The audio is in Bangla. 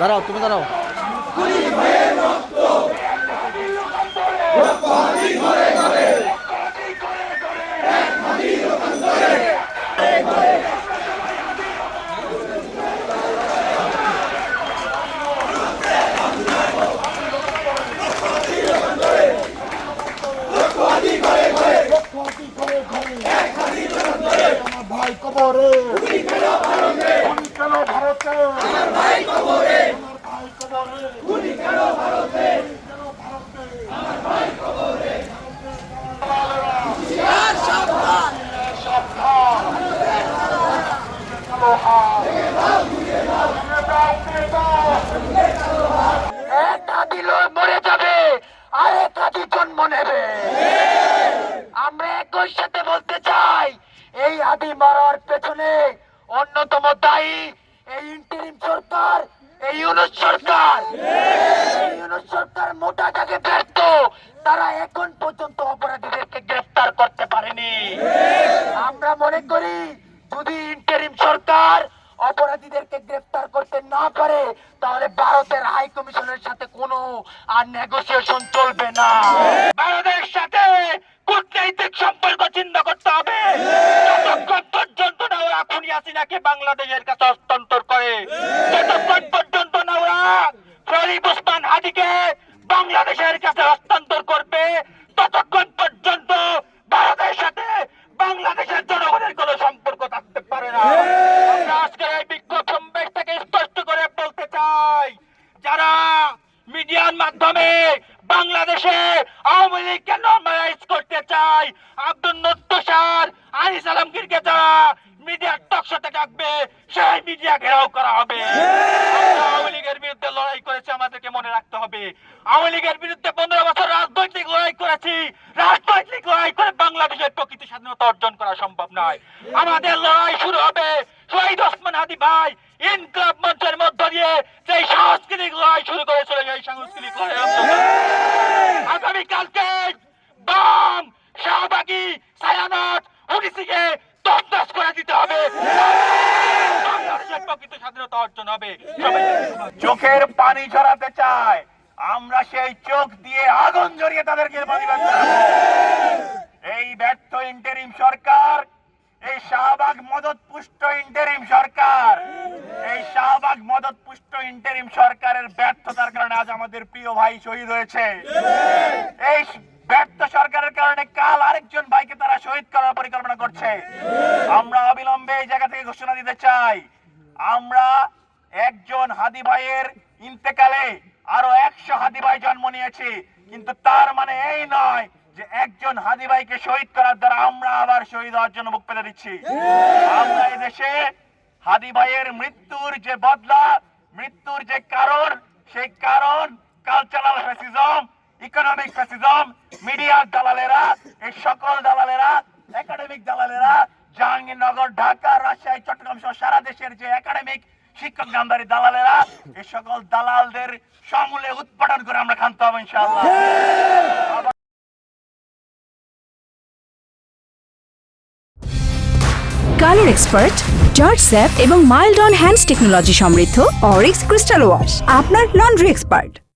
দাঁড়াও তুমি দাঁড়াও। কবরে ভারতে। একটা দিল মরে যাবে আর একটা জন্ম নেবে আমরা একই সাথে বলতে চাই এই আদি মারার পেছনে অন্যতম দায়ী এই ইন্টারিম সরকার, এই ইউনুস সরকার। এই ইউনুস সরকার মোটা দাগে ব্যর্থ। তারা এখন পর্যন্ত অপরাধীদেরকে গ্রেফতার করতে পারেনি। আমরা মনে করি, যদি ইন্টারিম সরকার অপরাধীদেরকে গ্রেফতার করতে না পারে, তাহলে ভারতের হাই কমিশনের সাথে কোনো আর নেগোসিয়েশন চলবে না। ভারতের সাথে কূটনৈতিক সম্পর্ক চিহ্ন করতে হবে। হাসিনাকে বাংলাদেশের কাছে হস্তান্তর করে। যতক্ষণ পর্যন্ত না ওরা শরীফ ওসমান হাদিকে বাংলাদেশের কাছে হস্তান্তর করবে, ততক্ষণ পর্যন্ত ভারতের সাথে বাংলাদেশের জনগণের কোনো সম্পর্ক থাকতে পারে না। আজকের এই বিক্ষোভ সমাবেশ থেকে স্পষ্ট করে বলতে চাই, যারা মিডিয়ার মাধ্যমে বাংলাদেশে আওয়ামী লীগকে নর্মালাইজ করতে চাই আব্দুল নত্তসার আনিস আলমগীরকে যারা মিডিয়ার টকশোতে ডাকবে, সেই মিডিয়া ঘেরাও করা হবে। আওয়ামী লীগের বিরুদ্ধে লড়াই করেছি, আমাদেরকে মনে রাখতে হবে। আওয়ামী লীগের বিরুদ্ধে পনেরো বছর রাজনৈতিক লড়াই করেছি। রাজনৈতিক লড়াই করে বাংলাদেশের প্রকৃত স্বাধীনতা অর্জন করা সম্ভব নয়। আমাদের লড়াই শুরু হবে শহীদ ওসমান হাদি ভাই ইনকলাব মঞ্চের মধ্য দিয়ে সেই সাংস্কৃতিক লড়াই শুরু করেছিল, সেই সাংস্কৃতিক লড়াই আগামী কালকে বাম শাহবাগী ওডিসিকে তসনস করে দিতে হবে। স্বাধীনতা অর্জন হবে। চোখের পানি ঝরাতে চায় আমরা সেই চোখ দিয়ে আগুন জড়িয়ে তাদেরকে জানাব। এই ব্যর্থ ইন্টারিম সরকার, এই শাহবাগ মদত পুষ্ট ইন্টারিম সরকার, এই শাহবাগ মদত পুষ্ট ইন্টারিম সরকারের ব্যর্থতার কারণে আজ আমাদের প্রিয় ভাই শহীদ হয়েছে। এই ব্যর্থ সরকারের কারণে কাল আরেকজন ভাইকে তারা শহীদ করার পরিকল্পনা করছে। আমরা অবিলম্বে এই জায়গা থেকে ঘোষণা দিতে চাই। আমরা একজন হাদি ভাইয়ের ইন্তেকালে আরও একশো হাদি ভাই জন্ম নিয়েছি। কিন্তু তার মানে এই নয় যে একজন হাদি ভাইকে শহীদ করার দ্বারা আমরা আবার শহীদ হওয়ার জন্য মুখ পেতে দিচ্ছি। আমরা এই দেশে হাদি ভাইয়ের মৃত্যুর যে বদলা, মৃত্যুর যে কারণ, সেই কারণ ফ্যাসিজম ইকোনমিক ফ্যাসিজম মিডিয়ার দালালেরা, এই সকল দালালেরা একাডেমিক দালালেরা, জাহাঙ্গীরনগর, ঢাকা, রাজশাহী, চট্টগ্রাম সহ সারা দেশের যে একাডেমিক শিক্ষক নামদারি দালালেরা, এই সকল দালালদের সমূলে উৎপাদন করে আমরা খান্ত হব ইনশাআল্লাহ। কালার এক্সপার্ট জর্জ স্যাপ এবং মাইল্ড অন হ্যান্ডস টেকনোলজি সমৃদ্ধ অরিক্স ক্রিস্টাল ওয়াশ আপনার লন্ড্রি এক্সপার্ট